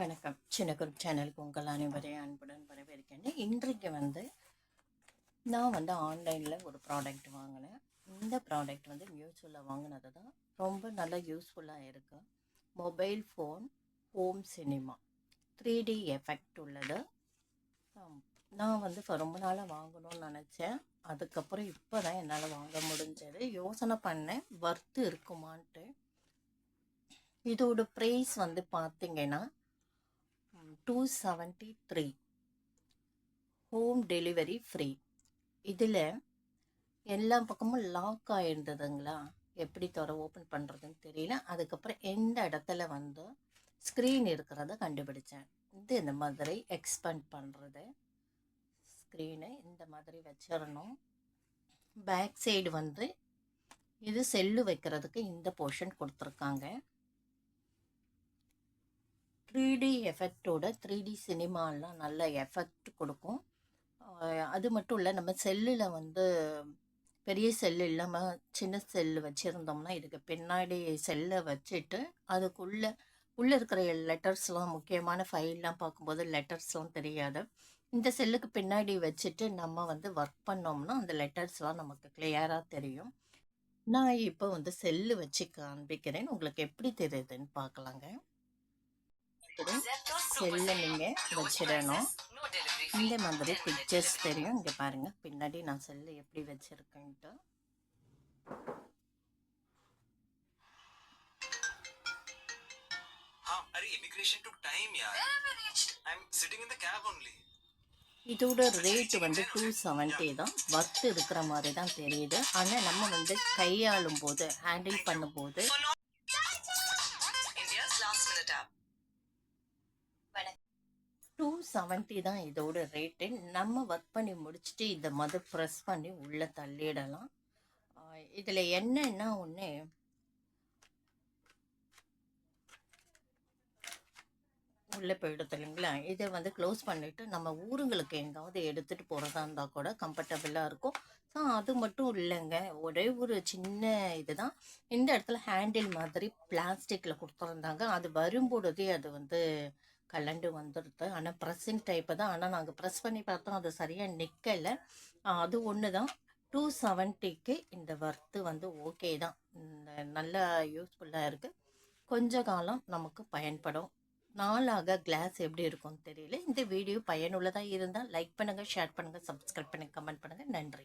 வணக்கம். சின்ன குரூப் சேனலுக்கு உங்கள் அனைவரையும் அன்புடன் வரவேற்கிறேன் இன்றைக்கு வந்து நான் வந்து ஆன்லைனில் ஒரு ப்ராடக்ட் வாங்கினேன். இந்த ப்ராடக்ட் வந்து மியூச்சுவலில் வாங்கினது தான் ரொம்ப நல்லா யூஸ்ஃபுல்லாக இருக்குது mobile phone home cinema three D effect உள்ளது. நான் வந்து இப்போ ரொம்ப நாளாக வாங்கணும்னு நினச்சேன். அதுக்கப்புறம் இப்போ தான் என்னால் வாங்க முடிஞ்சது. யோசனை பண்ணேன். வர்த்து இருக்குமான்ட்டு. இதோட ப்ரைஸ் வந்து பார்த்தீங்கன்னா two seventy three home delivery free இதில் எல்லா பக்கமும் லாக் ஆகிருந்ததுங்களா எப்படி தர ஓப்பன் பண்ணுறதுன்னு தெரியல. அதுக்கப்புறம் எந்த இடத்துல வந்து ஸ்க்ரீன் இருக்கிறத கண்டுபிடிச்சேன். இது இந்த மாதிரி எக்ஸ்பேண்ட் பண்ணுறது ஸ்க்ரீனை இந்த மாதிரி வச்சிடணும். பேக் சைடு வந்து இது செல்லு வைக்கிறதுக்கு இந்த போர்ஷன் கொடுத்துருக்காங்க. த்ரீ டி எஃபெக்டோட த்ரீ டி சினிமாலாம் நல்ல எஃபெக்ட் கொடுக்கும். அது மட்டும் இல்லை நம்ம செல்லில் வந்து பெரிய செல்லு இல்லாமல் சின்ன செல்லு வச்சுருந்தோம்னா இதுக்கு பின்னாடி செல்லை வச்சுட்டு அதுக்குள்ளே உள்ளே இருக்கிற லெட்டர்ஸ்லாம் முக்கியமான ஃபைல்லாம் பார்க்கும்போது லெட்டர்ஸ்லாம் தெரியாது. இந்த செல்லுக்கு பின்னாடி வச்சுட்டு நம்ம வந்து ஒர்க் பண்ணோம்னா அந்த லெட்டர்ஸ்லாம் நமக்கு கிளியராக தெரியும். நான் இப்போ வந்து செல்லு வச்சு காண்பிக்கிறேன். உங்களுக்கு எப்படி தெரியுதுன்னு பார்க்கலாங்க. செல்லில் நீங்கள் வச்சிடணும் இந்த மாதிரி பிக்சர்ஸ் தெரியும். இங்கே பாருங்கள் பின்னாடி நான் செல்லு எப்படி வச்சுருக்கேன்ட்டு. இதோட ரேட் வந்து டூ செவன்ட்டி தான். ஒர்த்து இருக்கிற மாதிரி தான் தெரியுது. ஆனால் நம்ம வந்து கையாளும் போது ஹேண்டில் பண்ணும்போது செவன்ட்டி தான் இதோட ரேட்டு நம்ம ஒர்க் பண்ணி முடிச்சுட்டு இதை மது ப்ரெஸ் பண்ணி உள்ளே தள்ளிடலாம். இதில் என்னென்னா ஒன்று உள்ளே போயிடுது இல்லைங்களா? இதை வந்து க்ளோஸ் பண்ணிவிட்டு நம்ம ஊருங்களுக்கு எங்காவது எடுத்துகிட்டு போகிறதா இருந்தால் கூட கம்ஃபர்டபுளாக இருக்கும். ஸோ அது மட்டும் இல்லைங்க. ஒரே ஒரு சின்ன இது தான் இந்த இடத்துல ஹேண்டில் மாதிரி பிளாஸ்டிக்கில் கொடுத்துருந்தாங்க. அது வரும்பொழுதே அது வந்து கலண்டு வந்துடுது ஆனால் ப்ரெஸ்ஸிங் டைப்பு தான். ஆனால் நாங்கள் ப்ரெஸ் பண்ணி பார்த்தோம். அது சரியாக நிற்கலை அது ஒன்று தான் டூ செவன்ட்டிக்கு இந்த ஒர்த்து வந்து ஓகே தான். இந்த நல்லா யூஸ்ஃபுல்லாக இருக்குது கொஞ்ச காலம் நமக்கு பயன்படும். நாளாக கிளாஸ் எப்படி இருக்கும்னு தெரியல. இந்த வீடியோ பயனுள்ளதாக இருந்தால் லைக் பண்ணுங்கள் ஷேர் பண்ணுங்கள் சப்ஸ்கிரைப் பண்ணுங்கள் கமெண்ட் பண்ணுங்கள் நன்றி.